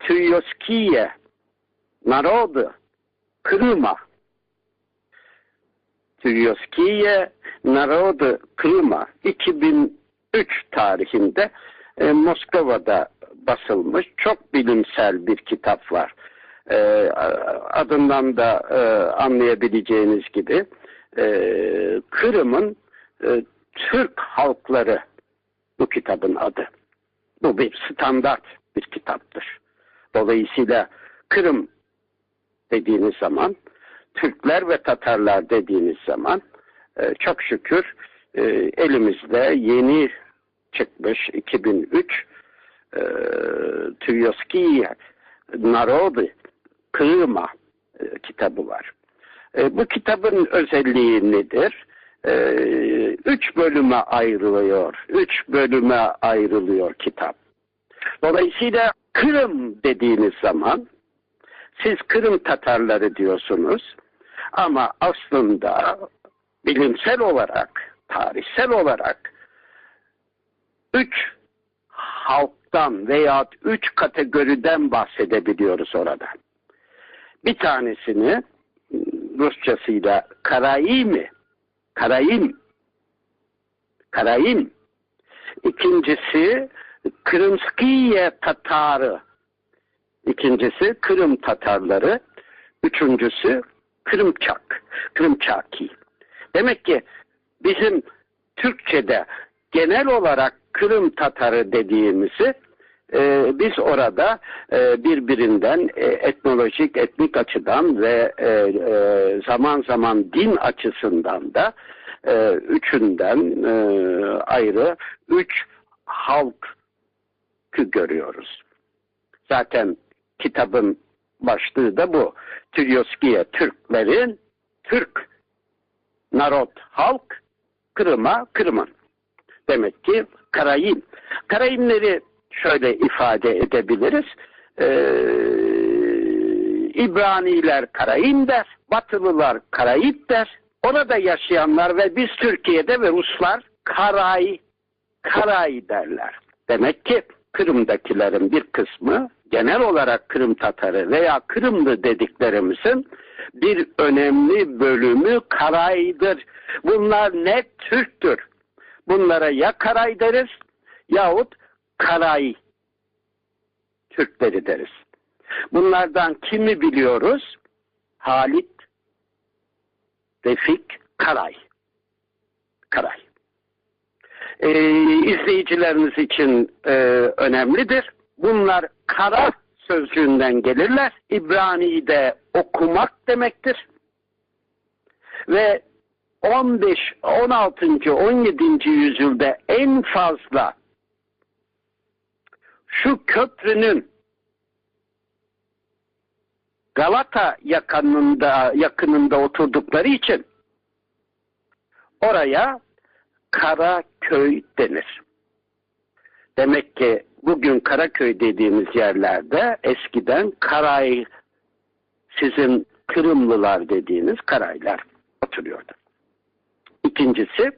Tüyoskiye Народы Крыма. Tüyoskiye Народы Крыма 2003 tarihinde e, Moskova'da basılmış çok bilimsel bir kitap var. E, adından da e, anlayabileceğiniz gibi e, Kırım'ın e, Türk halkları bu kitabın adı. Bu bir standart bir kitaptır. Dolayısıyla Kırım dediğiniz zaman, Türkler ve Tatarlar dediğiniz zaman e, çok şükür e, elimizde yeni çıkmış 2003 e, Tüyoskiye Narodi Kırıma e, kitabı var. Bu kitabın özelliği nedir? Üç bölüme ayrılıyor. Üç bölüme ayrılıyor kitap. Dolayısıyla Kırım dediğiniz zaman siz Kırım Tatarları diyorsunuz ama aslında bilimsel olarak, tarihsel olarak üç halktan veya üç kategoriden bahsedebiliyoruz orada. Bir tanesini Rusçasıyla Karayimi, Karayim, Karayim. İkincisi Kırımskiye Tatarı. İkincisi Kırım Tatarları. Üçüncüsü Kırımçak, Kırımçaki. Demek ki bizim Türkçe'de genel olarak Kırım Tatarı dediğimizi e, biz orada e, birbirinden e, etnolojik, etnik açıdan ve e, e, zaman zaman din açısından da e, üçünden e, ayrı üç halk görüyoruz. Zaten kitabın başlığı da bu. Tülyoskiye Türklerin Türk narot halk Kırım'a Kırım'ın. Demek ki Karayim. Karayimleri şöyle ifade edebiliriz. Ee, İbraniler Karayim der, Batılılar Karayip der. Orada yaşayanlar ve biz Türkiye'de ve Ruslar Karay, Karay derler. Demek ki Kırım'dakilerin bir kısmı genel olarak Kırım Tatarı veya Kırımlı dediklerimizin bir önemli bölümü Karay'dır. Bunlar net Türktür. Bunlara ya Karay deriz yahut Karay Türkleri deriz. Bunlardan kimi biliyoruz? Halit Refik Karay. Karay. Ee, izleyicileriniz için e, önemlidir. Bunlar kara sözcüğünden gelirler. İbrani'de okumak demektir. Ve 15, 16. 17. yüzyılda en fazla şu köprünün Galata yakınında yakınında oturdukları için oraya Karaköy denir. Demek ki bugün Karaköy dediğimiz yerlerde eskiden Karay sizin Kırımlılar dediğiniz Karaylar oturuyordu. İkincisi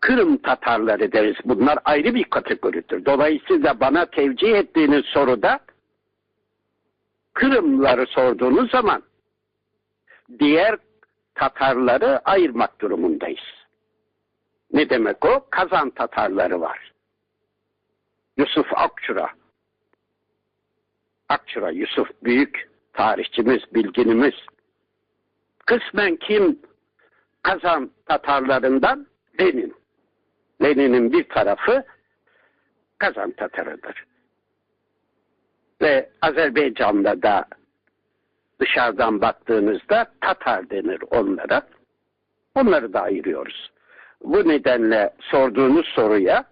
Kırım Tatarları deriz. Bunlar ayrı bir kategoridir. Dolayısıyla bana tevcih ettiğiniz soruda Kırımları sorduğunuz zaman diğer Tatarları ayırmak durumundayız. Ne demek o? Kazan Tatarları var. Yusuf Akçura. Akçura Yusuf büyük tarihçimiz, bilginimiz. Kısmen kim Kazan Tatarlarından? Lenin. Lenin'in bir tarafı Kazan Tatarıdır. Ve Azerbaycan'da da dışarıdan baktığınızda Tatar denir onlara. Onları da ayırıyoruz. Bu nedenle sorduğunuz soruya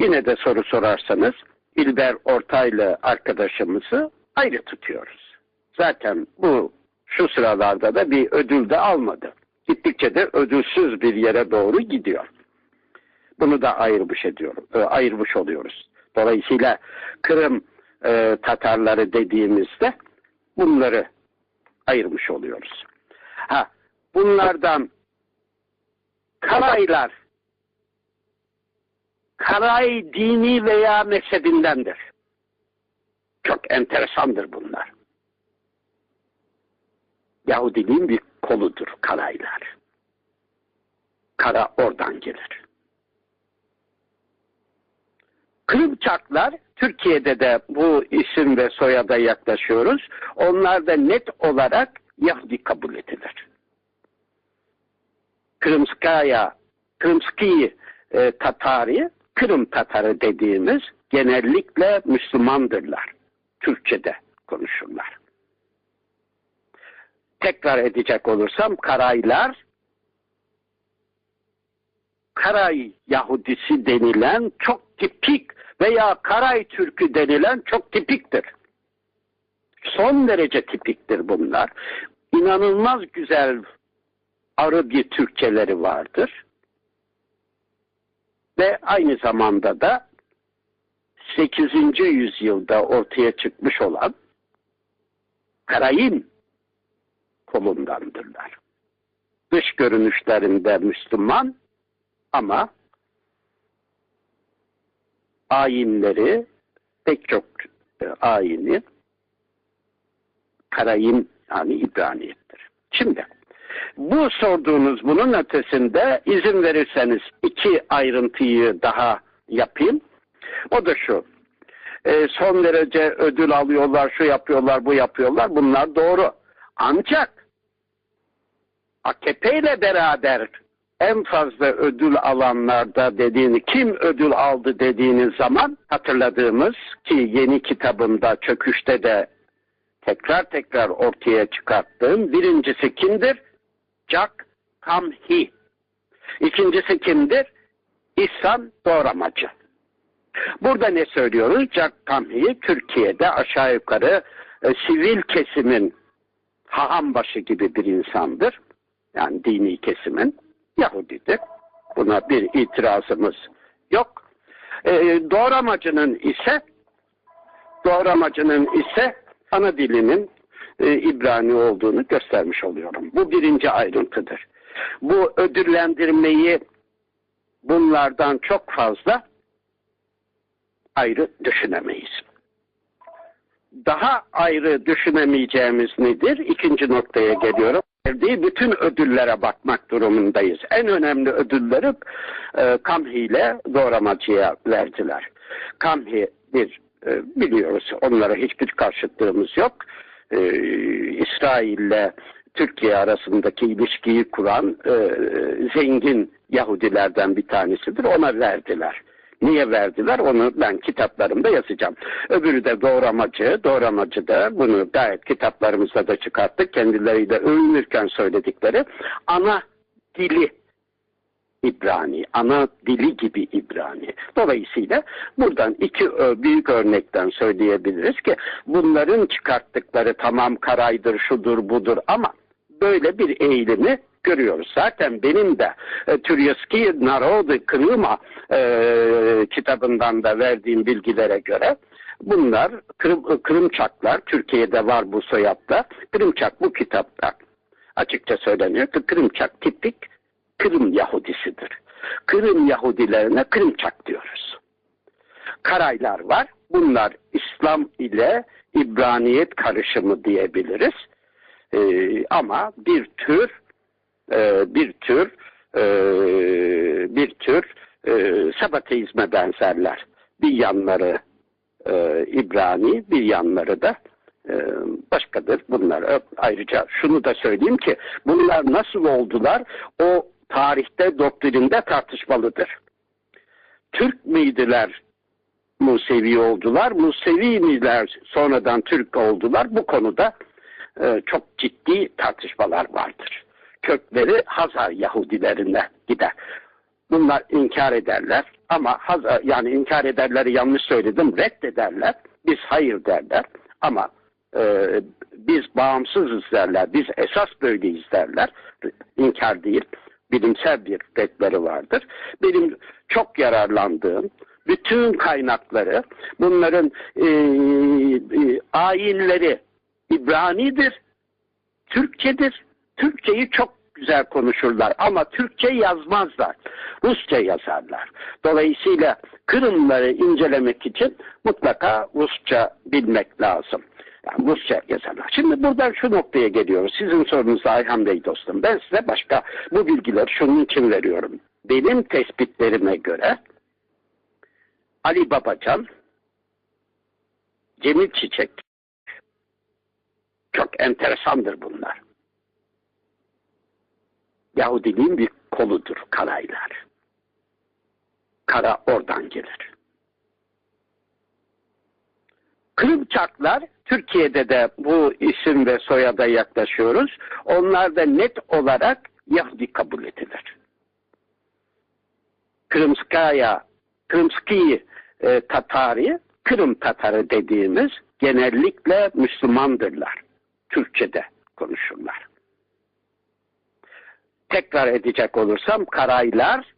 yine de soru sorarsanız İlber Ortaylı arkadaşımızı ayrı tutuyoruz. Zaten bu şu sıralarda da bir ödül de almadı. Gittikçe de ödülsüz bir yere doğru gidiyor. Bunu da ayırmış ediyorum, e, ayırmış oluyoruz. Dolayısıyla Kırım e, Tatarları dediğimizde bunları ayırmış oluyoruz. Ha, bunlardan Karaylar Karay dini veya mezhebindendir. Çok enteresandır bunlar. Yahudiliğin bir koludur Karaylar. Kara oradan gelir. Kırımçaklar Türkiye'de de bu isim ve soyada yaklaşıyoruz. Onlar da net olarak Yahudi kabul edilir. Kırımskaya, Kırımski e, Tatari, Kırım Tatarı dediğimiz genellikle Müslümandırlar. Türkçe'de konuşurlar. Tekrar edecek olursam Karaylar Karay Yahudisi denilen çok tipik veya Karay Türkü denilen çok tipiktir. Son derece tipiktir bunlar. İnanılmaz güzel arı bir Türkçeleri vardır. Ve aynı zamanda da 8. yüzyılda ortaya çıkmış olan Karayim kolundandırlar. Dış görünüşlerinde Müslüman ama ayinleri pek çok e, ayini Karayim yani İbraniyettir. Şimdi bu sorduğunuz bunun ötesinde izin verirseniz iki ayrıntıyı daha yapayım. O da şu. E, son derece ödül alıyorlar, şu yapıyorlar, bu yapıyorlar. Bunlar doğru. Ancak AKP ile beraber en fazla ödül alanlarda dediğini, kim ödül aldı dediğiniz zaman hatırladığımız ki yeni kitabımda Çöküş'te de tekrar tekrar ortaya çıkarttığım birincisi kimdir? Jack Kamhi. İkincisi kimdir? İhsan Doğramacı. Burada ne söylüyoruz? Jack Kamhi Türkiye'de aşağı yukarı e, sivil kesimin hahambaşı gibi bir insandır. Yani dini kesimin Yahudidir. Buna bir itirazımız yok. E, doğramacının ise doğramacının ise ana dilinin e, İbrani olduğunu göstermiş oluyorum. Bu birinci ayrıntıdır. Bu ödüllendirmeyi bunlardan çok fazla ayrı düşünemeyiz. Daha ayrı düşünemeyeceğimiz nedir? İkinci noktaya geliyorum. Verdiği bütün ödüllere bakmak durumundayız. En önemli ödülleri e, Kamhi ile Doğramacı'ya verdiler. Kamhi bir e, biliyoruz onlara hiçbir karşıtlığımız yok. E, İsrail'le Türkiye arasındaki ilişkiyi kuran e, zengin Yahudilerden bir tanesidir. Ona verdiler. Niye verdiler onu ben kitaplarımda yazacağım. Öbürü de doğramacı. Doğramacı da bunu gayet kitaplarımızda da çıkarttık. Kendileriyle övünürken söyledikleri ana dili İbrani, ana dili gibi İbrani. Dolayısıyla buradan iki büyük örnekten söyleyebiliriz ki bunların çıkarttıkları tamam karaydır, şudur, budur ama böyle bir eğilimi görüyoruz. Zaten benim de e, Türyeski Narod Krıma e, kitabından da verdiğim bilgilere göre bunlar Kırım, Kırımçaklar, Türkiye'de var bu soyadda. Kırımçak bu kitapta açıkça söyleniyor ki Kırımçak tipik Kırım Yahudisidir. Kırım Yahudilerine Kırımçak diyoruz. Karaylar var. Bunlar İslam ile İbraniyet karışımı diyebiliriz. Ee, ama bir tür e, bir tür e, bir tür e, sabateizme benzerler. Bir yanları e, İbrani, bir yanları da e, başkadır. Bunlar ayrıca şunu da söyleyeyim ki bunlar nasıl oldular? O tarihte, doktrinde tartışmalıdır. Türk miydiler Musevi oldular? Musevi miler sonradan Türk oldular? Bu konuda e, çok ciddi tartışmalar vardır. Kökleri Hazar Yahudilerine gider. Bunlar inkar ederler ama Hazar, yani inkar ederleri yanlış söyledim reddederler. Biz hayır derler ama e, biz bağımsızız derler. Biz esas böyleyiz derler. İnkar değil bilimsel bir redleri vardır. Benim çok yararlandığım bütün kaynakları, bunların e, e, ayinleri İbranidir, Türkçedir. Türkçeyi çok güzel konuşurlar ama Türkçe yazmazlar. Rusça yazarlar. Dolayısıyla Kırımları incelemek için mutlaka Rusça bilmek lazım. Yani Rusça yazarlar. Şimdi buradan şu noktaya geliyoruz. Sizin sorunuz Ayhan Bey dostum. Ben size başka bu bilgileri şunun için veriyorum. Benim tespitlerime göre Ali Babacan, Cemil Çiçek çok enteresandır bunlar. Yahudiliğin bir koludur Karaylar. Kara oradan gelir. Kırımçaklar Türkiye'de de bu isim ve soyada yaklaşıyoruz. Onlar da net olarak Yahudi kabul edilir. Kırımskaya, Kırımski e, Tatari, Kırım Tatarı dediğimiz genellikle Müslümandırlar. Türkçe'de konuşurlar. Tekrar edecek olursam Karaylar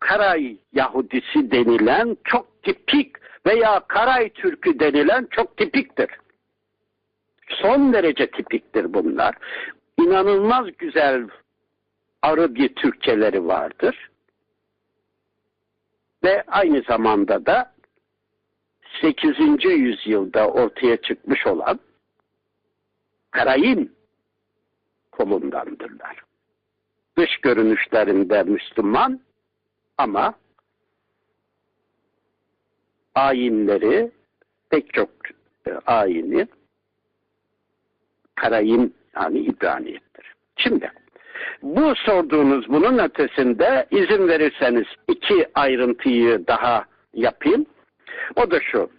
Karay Yahudisi denilen çok tipik veya Karay Türkü denilen çok tipiktir. Son derece tipiktir bunlar. İnanılmaz güzel arı bir Türkçeleri vardır. Ve aynı zamanda da 8. yüzyılda ortaya çıkmış olan Karayim kolundandırlar. Dış görünüşlerinde Müslüman ama ayinleri pek çok e, ayini Karayim yani İbraniyettir. Şimdi bu sorduğunuz bunun ötesinde izin verirseniz iki ayrıntıyı daha yapayım. O da şu.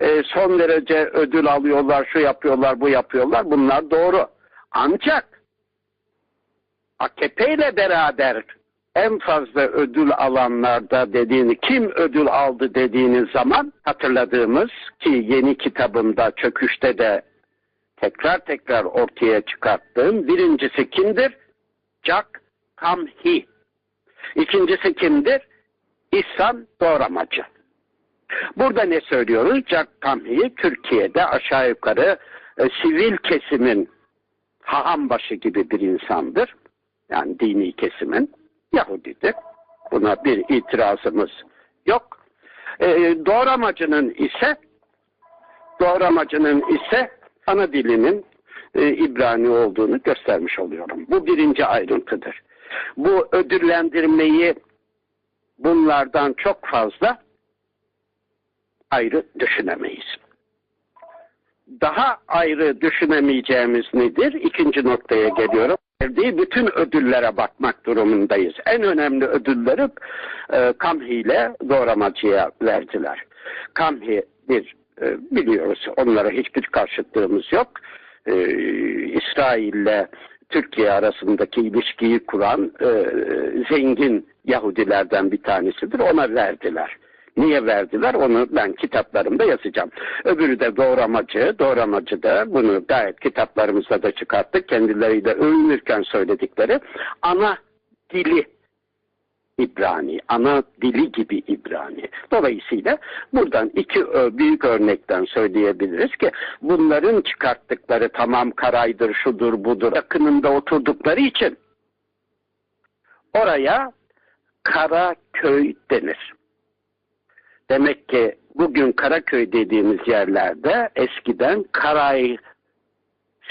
E, son derece ödül alıyorlar, şu yapıyorlar, bu yapıyorlar. Bunlar doğru. Ancak AKP ile beraber en fazla ödül alanlarda dediğini kim ödül aldı dediğiniz zaman hatırladığımız ki yeni kitabımda çöküşte de tekrar tekrar ortaya çıkarttığım birincisi kimdir? Jack Kamhi. İkincisi kimdir? İhsan Doğramacı. Burada ne söylüyoruz? Jack Kamhi Türkiye'de aşağı yukarı e, sivil kesimin hahambaşı gibi bir insandır. Yani dini kesimin Yahudidir. Buna bir itirazımız yok. E, doğramacının ise doğramacının ise ana dilinin e, İbrani olduğunu göstermiş oluyorum. Bu birinci ayrıntıdır. Bu ödüllendirmeyi bunlardan çok fazla ayrı düşünemeyiz. Daha ayrı düşünemeyeceğimiz nedir? İkinci noktaya geliyorum. Verdiği bütün ödüllere bakmak durumundayız. En önemli ödülleri e, Kamhi ile Doğramacı'ya verdiler. Kamhi bir e, biliyoruz onlara hiçbir karşıtlığımız yok. E, İsrail'le Türkiye arasındaki ilişkiyi kuran e, zengin Yahudilerden bir tanesidir. Ona verdiler. Niye verdiler onu ben kitaplarımda yazacağım. Öbürü de doğramacı. Doğramacı da bunu gayet kitaplarımızda da çıkarttık. Kendileriyle övünürken söyledikleri ana dili İbrani, ana dili gibi İbrani. Dolayısıyla buradan iki büyük örnekten söyleyebiliriz ki bunların çıkarttıkları tamam karaydır, şudur, budur yakınında oturdukları için oraya Karaköy denir. Demek ki bugün Karaköy dediğimiz yerlerde eskiden Karay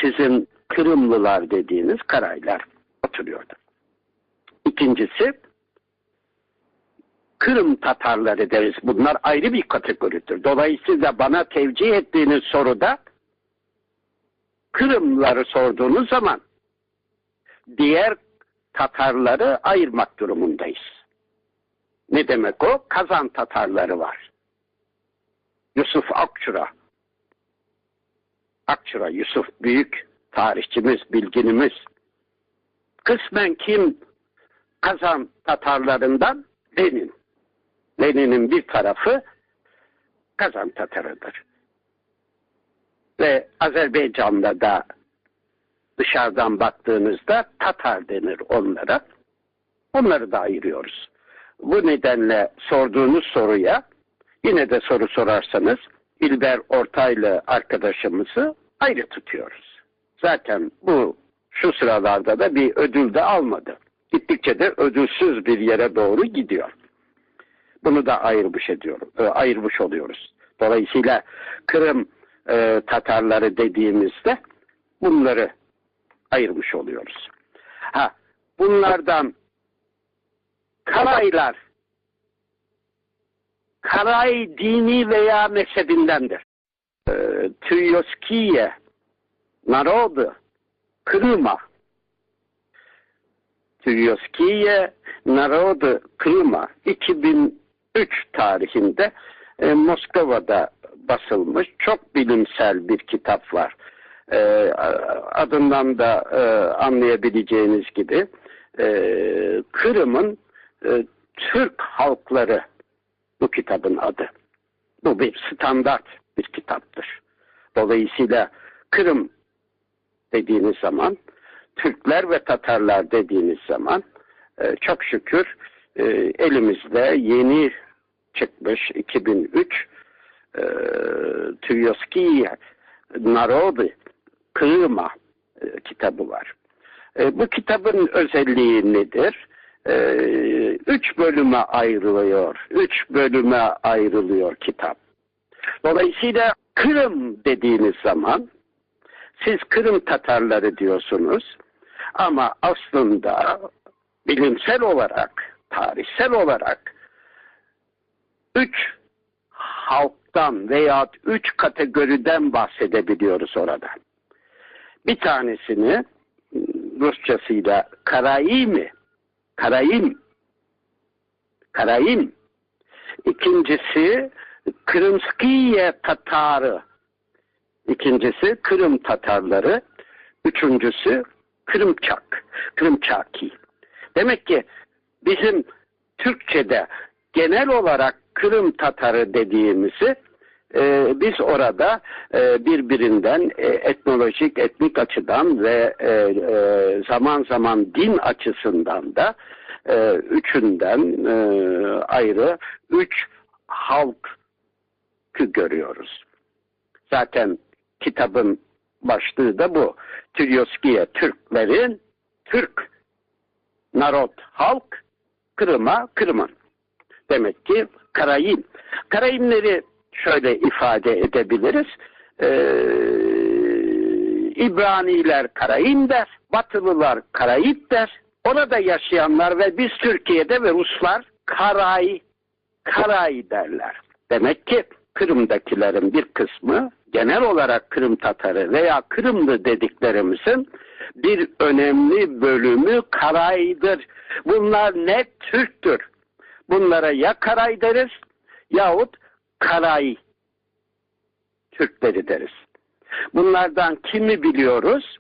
sizin Kırımlılar dediğiniz Karaylar oturuyordu. İkincisi Kırım Tatarları deriz. Bunlar ayrı bir kategoridir. Dolayısıyla bana tevcih ettiğiniz soruda Kırımları sorduğunuz zaman diğer Tatarları ayırmak durumundayız. Ne demek o? Kazan Tatarları var. Yusuf Akçura. Akçura Yusuf büyük tarihçimiz, bilginimiz. Kısmen kim Kazan Tatarlarından? Lenin. Lenin'in bir tarafı Kazan Tatarıdır. Ve Azerbaycan'da da dışarıdan baktığınızda Tatar denir onlara. Onları da ayırıyoruz. Bu nedenle sorduğunuz soruya yine de soru sorarsanız İlber Ortaylı arkadaşımızı ayrı tutuyoruz. Zaten bu Şu sıralarda da bir ödül de almadı. Gittikçe de ödülsüz bir yere doğru gidiyor. Bunu da ayırmış ediyorum, e, ayırmış oluyoruz. Dolayısıyla Kırım e, Tatarları dediğimizde bunları ayırmış oluyoruz. Ha, bunlardan Karaylar Karay dini veya mezhebindendir. Ee, e, Tüyoskiye Narodu Kırıma Tüyoskiye Narodu Kırıma 2003 tarihinde e, Moskova'da basılmış çok bilimsel bir kitap var. E, adından da e, anlayabileceğiniz gibi e, Kırım'ın e, Türk halkları bu kitabın adı. Bu bir standart bir kitaptır. Dolayısıyla Kırım dediğiniz zaman Türkler ve Tatarlar dediğiniz zaman e, çok şükür e, elimizde yeni çıkmış 2003 e, Tüyoskiye Narodi Kırıma kitabı var. Bu kitabın özelliği nedir? E, üç bölüme ayrılıyor. Üç bölüme ayrılıyor kitap. Dolayısıyla Kırım dediğiniz zaman siz Kırım Tatarları diyorsunuz ama aslında bilimsel olarak, tarihsel olarak üç halktan veya üç kategoriden bahsedebiliyoruz orada. Bir tanesini Rusçasıyla Karayimi, Karayim, Karayim. İkincisi Kırımskiye Tatarı. İkincisi Kırım Tatarları. Üçüncüsü Kırımçak, Kırımçaki. Demek ki bizim Türkçe'de genel olarak Kırım Tatarı dediğimizi e, biz orada e, birbirinden e, etnolojik, etnik açıdan ve e, e, zaman zaman din açısından da e, üçünden e, ayrı üç halk görüyoruz. Zaten kitabın başlığı da bu. Tülyoskiye Türklerin Türk Narot halk Kırım'a Kırım'ın. Demek ki Karayim. Karayimleri şöyle ifade edebiliriz. Ee, İbraniler Karayim der, Batılılar Karayip der. Orada yaşayanlar ve biz Türkiye'de ve Ruslar Karay, Karay derler. Demek ki Kırım'dakilerin bir kısmı genel olarak Kırım Tatarı veya Kırımlı dediklerimizin bir önemli bölümü Karay'dır. Bunlar net Türktür. Bunlara ya Karay deriz yahut Karay Türkleri deriz. Bunlardan kimi biliyoruz?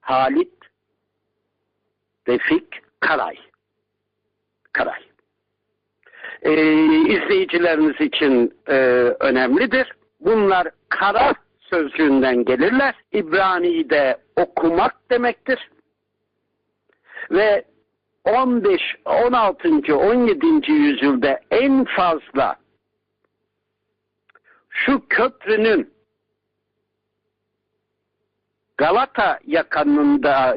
Halit Refik Karay. Karay. Ee, izleyicileriniz için e, önemlidir. Bunlar kara sözcüğünden gelirler. İbrani'de okumak demektir. Ve 15, 16. 17. yüzyılda en fazla şu köprünün Galata yakınında